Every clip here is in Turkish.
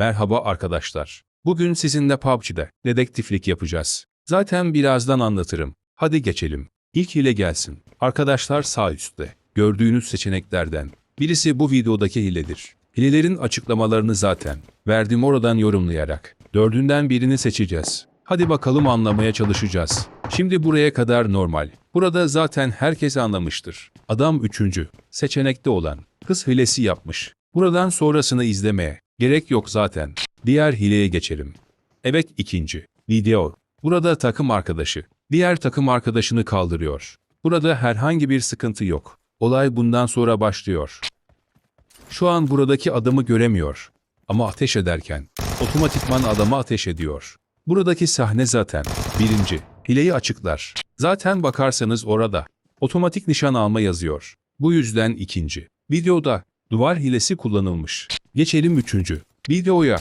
Merhaba arkadaşlar. Bugün sizinle PUBG'de dedektiflik yapacağız. Zaten birazdan anlatırım. Hadi geçelim. İlk hile gelsin. Arkadaşlar sağ üstte. Gördüğünüz seçeneklerden. Birisi bu videodaki hiledir. Hilelerin açıklamalarını zaten verdim oradan yorumlayarak. Dördünden birini seçeceğiz. Hadi bakalım anlamaya çalışacağız. Şimdi buraya kadar normal. Burada zaten herkes anlamıştır. Adam üçüncü. Seçenekte olan. Kız hilesi yapmış. Buradan sonrasını izlemeye gerek yok zaten. Diğer hileye geçelim. Evet ikinci. Video. Burada takım arkadaşı. Diğer takım arkadaşını kaldırıyor. Burada herhangi bir sıkıntı yok. Olay bundan sonra başlıyor. Şu an buradaki adamı göremiyor. Ama ateş ederken otomatikman adama ateş ediyor. Buradaki sahne zaten. Birinci. Hileyi açıklar. Zaten bakarsanız orada. Otomatik nişan alma yazıyor. Bu yüzden ikinci. Videoda duvar hilesi kullanılmış. Geçelim üçüncü. Videoya.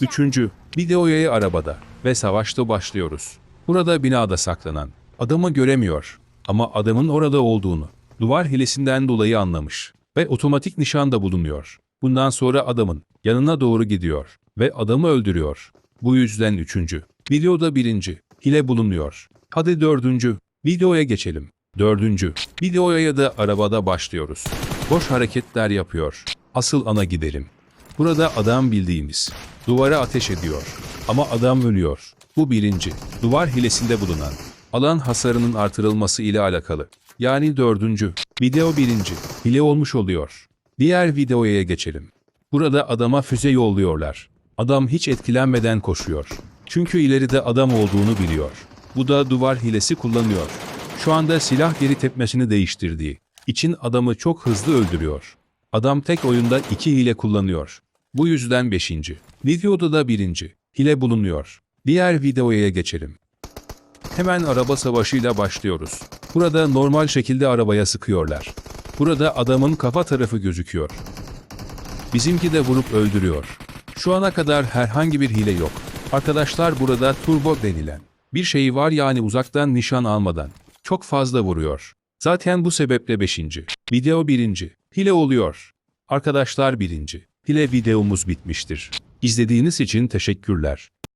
Üçüncü. Videoya arabada ve savaşta başlıyoruz. Burada binada saklanan. Adamı göremiyor. Ama adamın orada olduğunu. Duvar hilesinden dolayı anlamış. Ve otomatik nişanda bulunuyor. Bundan sonra adamın yanına doğru gidiyor. Ve adamı öldürüyor. Bu yüzden üçüncü. Videoda birinci. Hile bulunuyor. Hadi dördüncü. Videoya geçelim. Dördüncü. Videoya ya da arabada başlıyoruz. Boş hareketler yapıyor. Asıl ana gidelim. Burada adam bildiğimiz. Duvara ateş ediyor. Ama adam ölüyor. Bu birinci. Duvar hilesinde bulunan. Alan hasarının artırılması ile alakalı. Yani dördüncü. Video birinci. Hile olmuş oluyor. Diğer videoya geçelim. Burada adama füze yolluyorlar. Adam hiç etkilenmeden koşuyor. Çünkü ileride adam olduğunu biliyor. Bu da duvar hilesi kullanıyor. Şu anda silah geri tepmesini değiştirdiği için adamı çok hızlı öldürüyor. Adam tek oyunda iki hile kullanıyor. Bu yüzden beşinci. Videoda da birinci. Hile bulunuyor. Diğer videoya geçelim. Hemen araba savaşıyla başlıyoruz. Burada normal şekilde arabaya sıkıyorlar. Burada adamın kafa tarafı gözüküyor. Bizimki de vurup öldürüyor. Şu ana kadar herhangi bir hile yok. Arkadaşlar burada turbo denilen bir şey var yani uzaktan nişan almadan. Çok fazla vuruyor. Zaten bu sebeple 5. Video 1. Hile oluyor. Arkadaşlar 1. Hile videomuz bitmiştir. İzlediğiniz için teşekkürler.